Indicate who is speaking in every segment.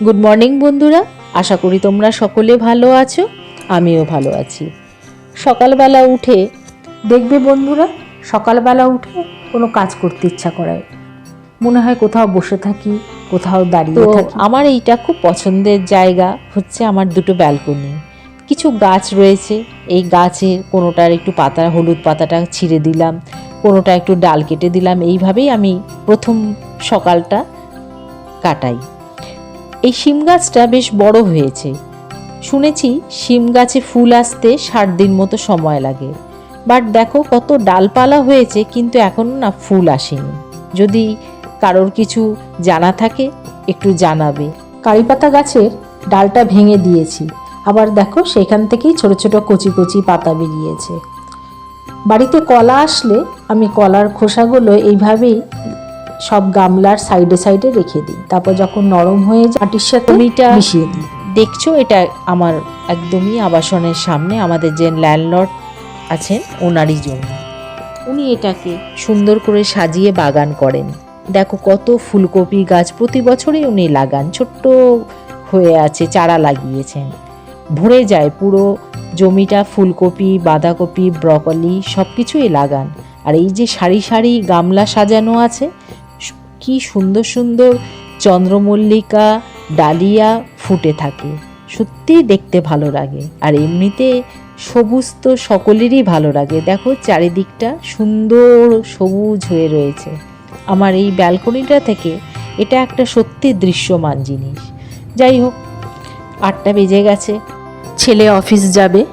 Speaker 1: Good morning বন্ধুরা। আশা করি তোমরা সকলে ভালো আছো আমিও ভালো আছি। সকালবেলা উঠে দেখবে বন্ধুরা সকালবেলা উঠে কোনো কাজ করতে ইচ্ছা করে। মনে হয় কোথাও বসে থাকি কোথাও দাঁড়িয়ে থাকি। আমার এইটা খুব পছন্দের জায়গা হচ্ছে আমার দুটো ব্যালকনি। কিছু গাছ রয়েছে এই গাছের কোনোটার একটু পাতা হলুদ পাতাটা ছিঁড়ে দিলাম কোনোটা একটু ডাল কেটে দিলাম। এইভাবেই আমি প্রথম সকালটা কাটাই। এই শিম গাছটা বেশ বড় হয়েছে। শুনেছি শিম গাছে ফুল আসতে ষাট দিন মতো সময় লাগে। বাট দেখো কত ডালপালা হয়েছে, কিন্তু এখনও না ফুল আসেনি। যদি কারোর কিছু জানা থাকে, একটু জানাবে। কারিপাতা গাছের ডালটা ভেঙে দিয়েছি। আবার দেখো সেখান থেকেই ছোট ছোট কচি কচি পাতা বেরিয়েছে। বাড়িতে কলা আসলে আমি কলার খোসাগুলো এইভাবেই সব গামলার সাইডে সাইডে রেখে দিই। তারপর যখন নরম হয়ে যায় মাটির সাথে
Speaker 2: তুমিটা
Speaker 1: মিশিয়ে দিই। দেখছ? এটা আমার একদমই আবাসনের সামনে। আমাদের যে ল্যান্ডলর্ড আছেন ওনারই জন্য উনি এটাকে সুন্দর করে সাজিয়ে বাগান করেন। দেখো কত ফুলকপি গাছ প্রতি বছরই উনি লাগান। ছোট্ট হয়ে আছে চারা লাগিয়েছেন। ভরে যায় পুরো জমিটা ফুলকপি বাঁধাকপি ব্রকলি সব কিছুই লাগান। আর এই যে সারি সারি গামলা সাজানো আছে কি সুন্দর সুন্দর চন্দ্রমল্লিকা ডালিয়া ফুটে থাকে। সত্যিই দেখতে ভালো লাগে। আর এমনিতে সবুজ তো সকলেরই ভালো লাগে। দেখো চারিদিকটা সুন্দর সবুজ হয়ে রয়েছে। আমার এই ব্যালকনিটা থেকে এটা একটা সত্যি দৃশ্যমান জিনিস। যাই হোক, আটটা বেজে গেছে। ছেলে অফিস যাবে,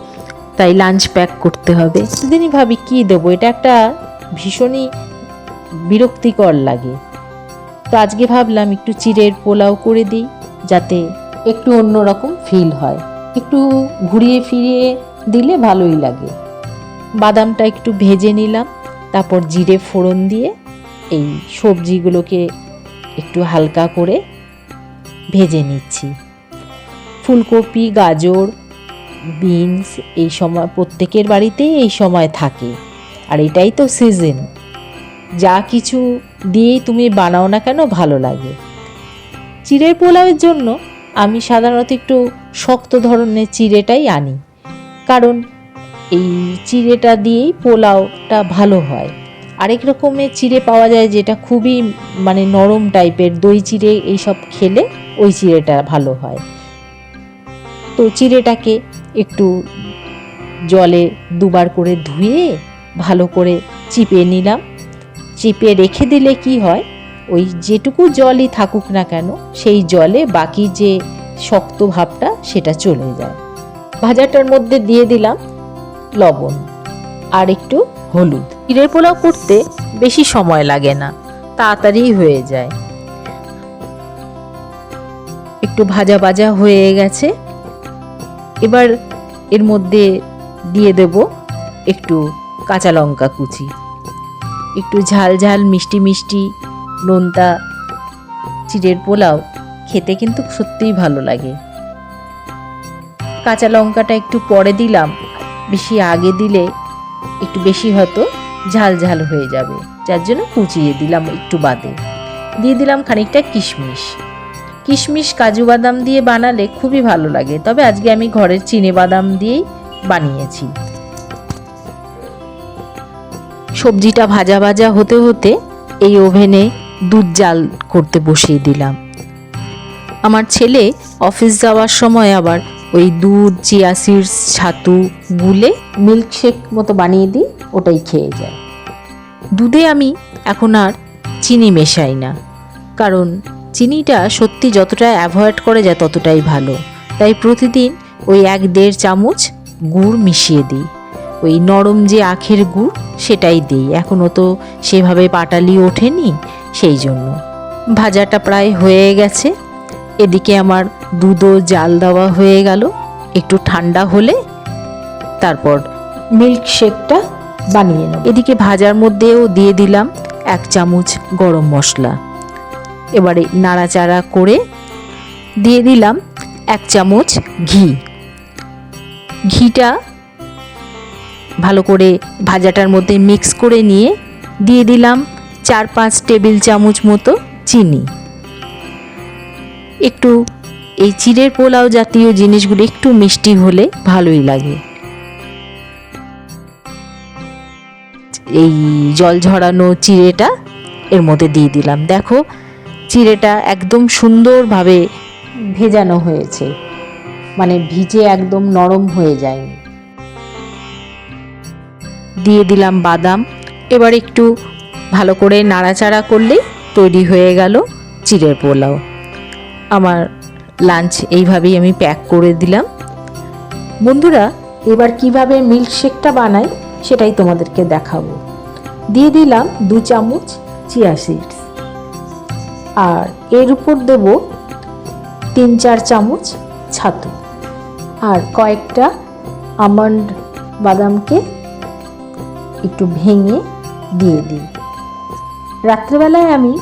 Speaker 1: তাই লাঞ্চ প্যাক করতে হবে। সেদিনই ভাবি কি দেবো? এটা একটা ভীষণই বিরক্তিকর লাগে। তো আজকে ভাবলাম একটু চিড়ের পোলাও করে দিই, যাতে একটু অন্যরকম ফিল হয়। একটু ঘুরিয়ে ফিরিয়ে দিলে ভালোই লাগে। বাদামটা একটু ভেজে নিলাম, তারপর জিরে ফোড়ন দিয়ে এই সবজিগুলোকে একটু হালকা করে ভেজে নিচ্ছি। ফুলকপি, গাজর, বিনস এই সময়, প্রত্যেকের বাড়িতেই এই সময় থাকে। আর এটাই তো সিজন যা কিছু দিয়েই তুমি বানাও না কেন ভালো লাগে। চিড়ের পোলাওয়ের জন্য আমি সাধারণত একটু শক্ত ধরনের চিড়েটাই আনি। কারণ এই চিড়েটা দিয়েই পোলাওটা ভালো হয়। আরেক রকমের চিড়ে পাওয়া যায় যেটা খুবই মানে নরম টাইপের, দই চিড়ে এইসব খেলে ওই চিড়েটা ভালো হয়। তো চিড়েটাকে একটু জলে দুবার করে ধুয়ে ভালো করে চিপে নিলাম। চিপে রেখে দিলে কি হয়? ওই যেটুকু জলই থাকুক না কেন, সেই জলে বাকি যে শক্ত ভাবটা, সেটা চলে যায়। ভাজাটার মধ্যে দিয়ে দিলাম লবণ আর একটু হলুদ। চিড়ের পোলাও করতে বেশি সময় লাগে না, তাড়াতাড়ি হয়ে যায়। একটু ভাজা ভাজা হয়ে গেছে। এবার এর মধ্যে দিয়ে দেব একটু কাঁচা লঙ্কা কুচি। একটু ঝাল ঝাল, মিষ্টি মিষ্টি, নোনতা, চিড়ের পোলাও খেতে কিন্তু সত্যিই ভালো লাগে। কাঁচা লঙ্কাটা একটু পরে দিলাম, বেশি আগে দিলে একটু বেশি হয়তো ঝাল ঝাল হয়ে যাবে, যার জন্য কুচিয়ে দিলাম একটু বাদে। দিয়ে দিলাম খানিকটা কিশমিশ। কিশমিশ কাজু বাদাম দিয়ে বানালে খুবই ভালো লাগে, তবে আজকে আমি ঘরের চিনে বাদাম দিয়েই বানিয়েছি। সবজিটা ভাজা ভাজা হতে হতে এই ওভেনে দুধ জাল করতে বসিয়ে দিলাম। আমার ছেলে অফিস যাওয়ার সময় আবার ওই দুধ, চিয়া সিডস, ছাতু গুলে মিল্কশেক মতো বানিয়ে দিই, ওটাই খেয়ে যায়। দুধে আমি এখন আর চিনি মেশাই না, কারণ চিনিটা সত্যি যতটা অ্যাভয়েড করা যায় ততটাই ভালো। তাই প্রতিদিন ওই এক দেড় চামচ গুড় মিশিয়ে দিই। ওই নরম যে আখের গুড় সেটাই দিই। এখনও তো সেভাবে পাটালি ওঠেনি, সেই জন্য। ভাজাটা প্রায় হয়ে গেছে। এদিকে আমার দুধও জাল দেওয়া হয়ে গেল। একটু ঠান্ডা হলে তারপর মিল্ক শেকটা বানিয়ে নেব। এদিকে ভাজার মধ্যেও দিয়ে দিলাম এক চামচ গরম মশলা। এবারে নাড়াচাড়া করে দিয়ে দিলাম এক চামচ ঘি। ঘিটা ভালো করে ভাজাটার মধ্যে মিক্স করে নিয়ে দিয়ে দিলাম চার পাঁচ টেবিল চামচ মতো চিনি। একটু এই চিড়ের পোলাও জাতীয় জিনিসগুলো একটু মিষ্টি হলে ভালোই লাগে। এই জল ঝরানো চিড়েটা এর মধ্যে দিয়ে দিলাম। দেখো চিড়েটা একদম সুন্দরভাবে ভেজানো হয়েছে। মানে ভিজে একদম নরম হয়ে যায়নি। দিয়ে দিলাম বাদাম। এবার একটু ভালো করে নাড়াচাড়া করলেই তৈরি হয়ে গেল চিড়ের পোলাও। আমার লাঞ্চ এইভাবেই আমি প্যাক করে দিলাম। বন্ধুরা, এবার কীভাবে মিল্কশেকটা বানাই সেটাই তোমাদেরকে দেখাবো। দিয়ে দিলাম দু চামচ চিয়া সিডস আর এর উপর দেব তিন চার চামচ ছাতু। আর কয়েকটা আমন্ড বাদামকে একটু ভেঙে দিয়ে দিই। রাত্রেবেলায় আমি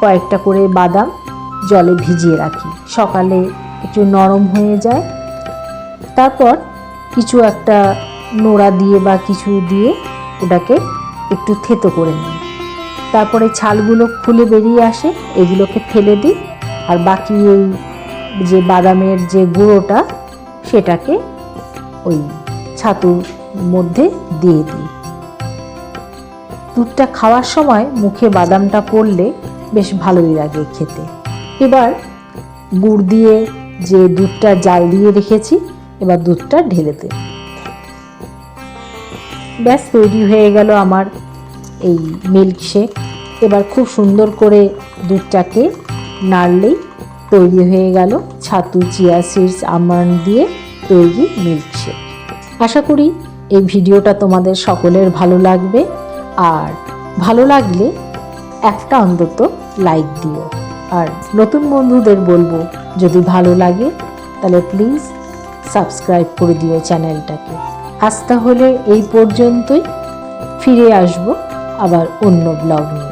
Speaker 1: কয়েকটা করে বাদাম জলে ভিজিয়ে রাখি। সকালে একটু নরম হয়ে যায়। তারপর কিছু একটা নোড়া দিয়ে বা কিছু দিয়ে ওটাকে একটু থেতো করে নিই। তারপরে ছালগুলো খুলে বেরিয়ে আসে, এগুলোকে ফেলে দিই। আর বাকি এই যে বাদামের যে গুঁড়োটা, সেটাকে ওই ছাতুর মধ্যে দিয়ে দিই। দুধটা খাওয়ার সময় মুখে বাদামটা পড়লে বেশ ভালোই লাগে খেতে। এবার গুড় দিয়ে যে দুধটা জাল দিয়ে রেখেছি, এবার দুধটা ঢেলে দেব। ব্যাস, তৈরি হয়ে গেল আমার এই মিল্ক শেক এবার খুব সুন্দর করে দুধটাকে নাড়লেই তৈরি হয়ে গেল ছাতু, চিয়া সিডস আমন্ড দিয়ে তৈরি মিল্ক শেক আশা করি এই ভিডিওটা তোমাদের সকলের ভালো লাগবে। আর ভালো লাগলে একটা অন্তত লাইক দিও। আর নতুন বন্ধুদের বলব, যদি ভালো লাগে, তাহলে প্লিজ সাবস্ক্রাইব করে দিও চ্যানেলটাকে। আজ তাহলে এই পর্যন্তই। ফিরে আসব আবার অন্য ব্লগ নিয়ে।